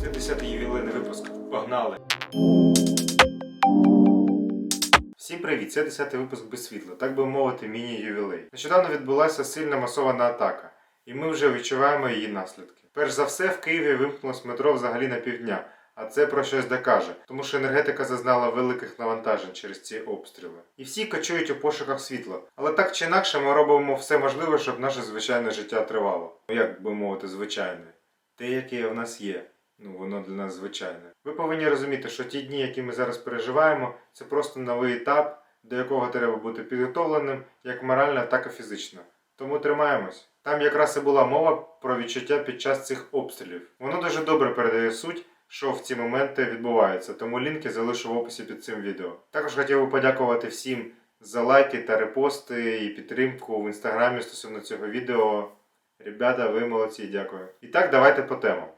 Це 10-й ювілейний випуск. Погнали! Всім привіт! Це 10-й випуск без світла, так би мовити, міні-ювілей. Нещодавно відбулася сильна масована атака, і ми вже відчуваємо її наслідки. Перш за все, в Києві вимкнулось метро взагалі на півдня, а це про щось докаже, тому що енергетика зазнала великих навантажень через ці обстріли. І всі кочують у пошуках світла. Але так чи інакше ми робимо все можливе, щоб наше звичайне життя тривало. Ну як би мовити, звичайне. Те, яке в нас є. Ну, воно для нас звичайне. Ви повинні розуміти, що ті дні, які ми зараз переживаємо, це просто новий етап, до якого треба бути підготовленим як морально, так і фізично. Тому тримаємось. Там якраз і була мова про відчуття під час цих обстрілів. Воно дуже добре передає суть, що в ці моменти відбувається, тому лінки залишу в описі під цим відео. Також хотів би подякувати всім за лайки та репости і підтримку в інстаграмі стосовно цього відео. Ребята, ви молодці, дякую. І так, давайте по темам.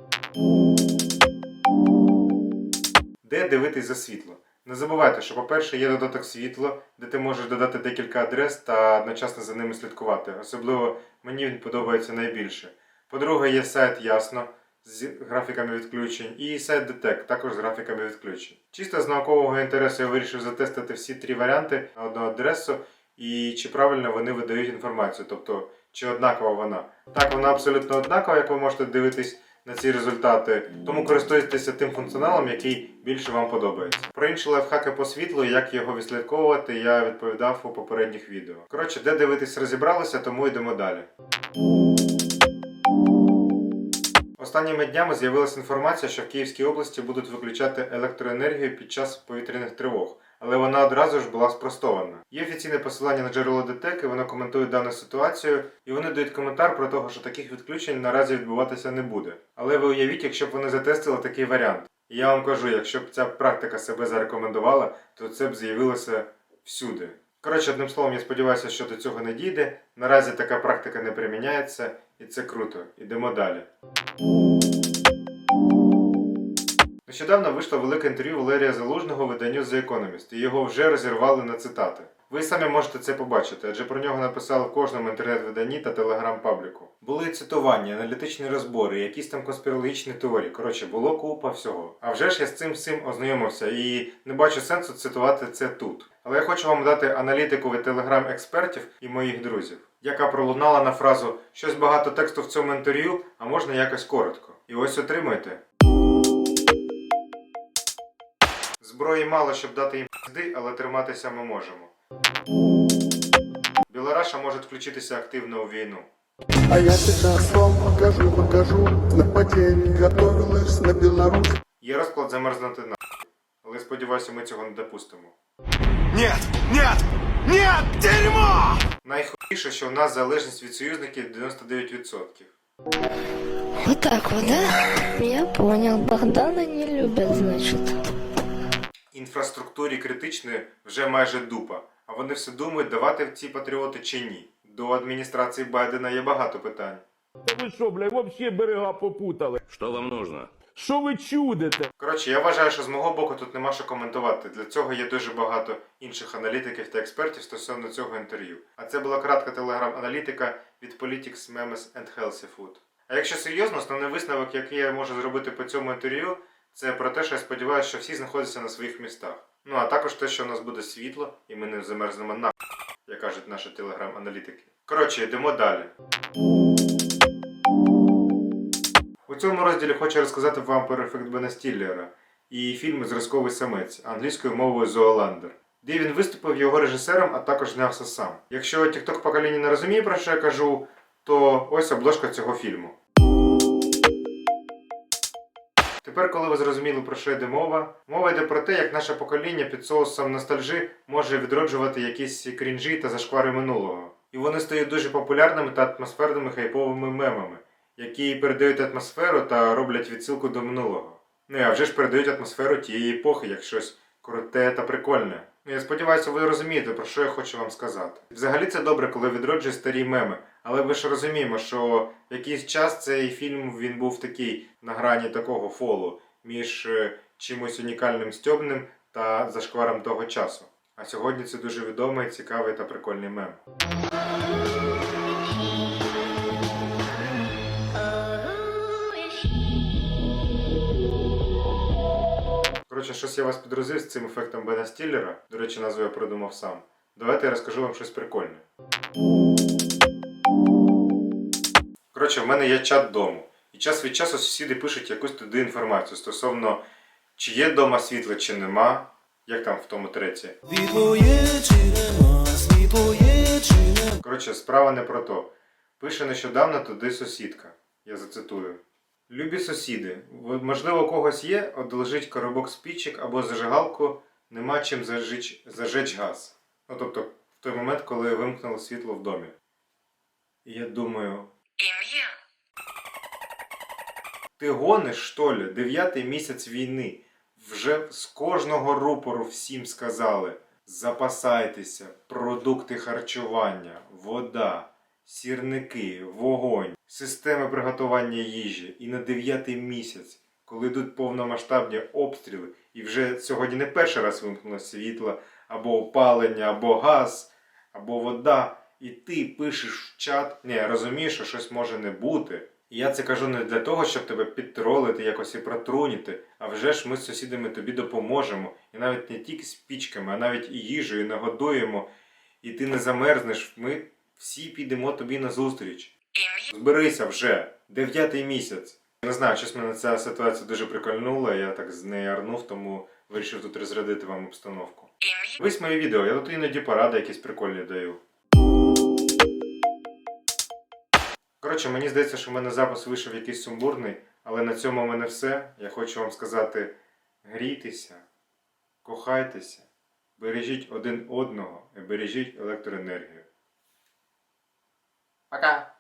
Де дивитись за світло? Не забувайте, що, по-перше, є додаток світло, де ти можеш додати декілька адрес та одночасно за ними слідкувати. Особливо мені він подобається найбільше. По-друге, є сайт Ясно з графіками відключень і сайт Детек також з графіками відключень. Чисто з наукового інтересу я вирішив затестити всі три варіанти на одну адресу і чи правильно вони видають інформацію, тобто чи однакова вона. Так, вона абсолютно однакова, як ви можете дивитись на ці результати, тому користуйтеся тим функціоналом, який більше вам подобається. Про інші лайфхаки по світлу, як його відслідковувати, я відповідав у попередніх відео. Коротше, де дивитись розібралися, тому йдемо далі. Останніми днями з'явилася інформація, що в Київській області будуть виключати електроенергію під час повітряних тривог, але вона одразу ж була спростована. Є офіційне посилання на джерело ДТЕК, і воно коментує дану ситуацію, і вони дають коментар про те, що таких відключень наразі відбуватися не буде. Але ви уявіть, якщо б вони затестили такий варіант. І я вам кажу, якщо б ця практика себе зарекомендувала, то це б з'явилося всюди. Коротше, одним словом, я сподіваюся, що до цього не дійде. Наразі така практика не приміняється, і це круто. Ідемо далі. Нещодавно вийшло велике інтерв'ю Валерія Залужного виданню The Economist, і його вже розірвали на цитати. Ви самі можете це побачити, адже про нього написали в кожному інтернет-виданні та телеграм-пабліку. Були цитування, аналітичні розбори, якісь там конспірологічні теорії. Коротше, було купа всього. А вже ж я з цим всім ознайомився і не бачу сенсу цитувати це тут. Але я хочу вам дати аналітику від телеграм-експертів і моїх друзів, яка пролунала на фразу щось багато тексту в цьому інтерв'ю, а можна якось коротко. І ось отримайте. Зброї мало, щоб дати їм пизди, але триматися ми можемо. Білораша може включитися активно у війну. А я вам покажу, покажу На потери готовилась на Беларусь Є розклад замерзнути на. Але сподіваюся, ми цього не допустимо. Нет! Нет! Нет! Дерьмо! Найхуйніше, що в нас залежність від союзників 99%. Вот так вот, да? Я понял. Богдана не любят, значит. Інфраструктурі критичної вже майже дупа. А вони все думають, давати ці патріоти чи ні. До адміністрації Байдена є багато питань. Та ви що, блядь, вообще берега попутали? Что вам нужно? Що ви чудите? Коротше, я вважаю, що з мого боку тут нема що коментувати. Для цього є дуже багато інших аналітиків та експертів стосовно цього інтерв'ю. А це була кратка телеграм-аналітика від Politics, Memes and Healthy Food. А якщо серйозно, основний висновок, який я можу зробити по цьому інтерв'ю, це про те, що я сподіваюся, що всі знаходяться на своїх містах. Ну а також те, що у нас буде світло і ми не замерзнемо на, як кажуть наші телеграм-аналітики. Коротше, йдемо далі. У цьому розділі хочу розказати вам про ефект Бена Стіллера і фільм Зразковий самець англійською мовою Зооландер. Де він виступив його режисером, а також знявся сам. Якщо тікток покоління не розуміє, про що я кажу, то ось обложка цього фільму. Тепер, коли ви зрозуміли, про що йде мова, мова йде про те, як наше покоління під соусом ностальжі може відроджувати якісь крінжі та зашквари минулого. І вони стають дуже популярними та атмосферними хайповими мемами, які передають атмосферу та роблять відсилку до минулого. Ну а вже ж передають атмосферу тієї епохи, як щось круте та прикольне. Ну я сподіваюся, ви розумієте, про що я хочу вам сказати. Взагалі це добре, коли відроджує старі меми, але ми ж розуміємо, що якийсь час цей фільм він був такий на грані такого фолу між е, чимось унікальним стьобним та зашкваром того часу. А сьогодні це дуже відомий, цікавий та прикольний мем. Коротше, щось я вас підрозив з цим ефектом Бена Стіллера. До речі, назву я придумав сам. Давайте я розкажу вам щось прикольне. Коротше, в мене є чат дому. І час від часу сусіди пишуть якусь туди інформацію стосовно, чи є вдома світло, чи нема. Як там в тому треці. Світло є чи нема, світло є чи нема. Коротше, справа не про то. Пише нещодавно туди сусідка. Я зацитую. Любі сусіди, можливо, у когось є, от лежить коробок спічок або зажигалку, нема чим зажич, зажечь газ. Ну, тобто, в той момент, коли вимкнуло світло в домі. І я думаю. Ім'я. Ти гониш, що ли? Дев'ятий місяць війни. Вже з кожного рупору всім сказали: запасайтеся, продукти харчування, вода, сірники, вогонь, системи приготування їжі. І на дев'ятий місяць, коли йдуть повномасштабні обстріли, і вже сьогодні не перший раз вимкнуло світло, або опалення, або газ, або вода, і ти пишеш в чат, не розумієш, що щось може не бути. І я це кажу не для того, щоб тебе підтролити, якось і протруніти, а вже ж ми з сусідами тобі допоможемо. І навіть не тільки з пічками, а навіть і їжею нагодуємо. І ти не замерзнеш, ми всі підемо тобі на зустріч. Зберися вже, дев'ятий місяць. Не знаю, щось мене ця ситуація дуже прикольнула, я так з неї арнув, тому вирішив тут розрядити вам обстановку. Ось моє відео, я тут іноді поради якісь прикольні даю. Коротше, мені здається, що в мене запис вийшов якийсь сумбурний, але на цьому в мене все. Я хочу вам сказати: грійтеся, кохайтеся, бережіть один одного і бережіть електроенергію. Пока!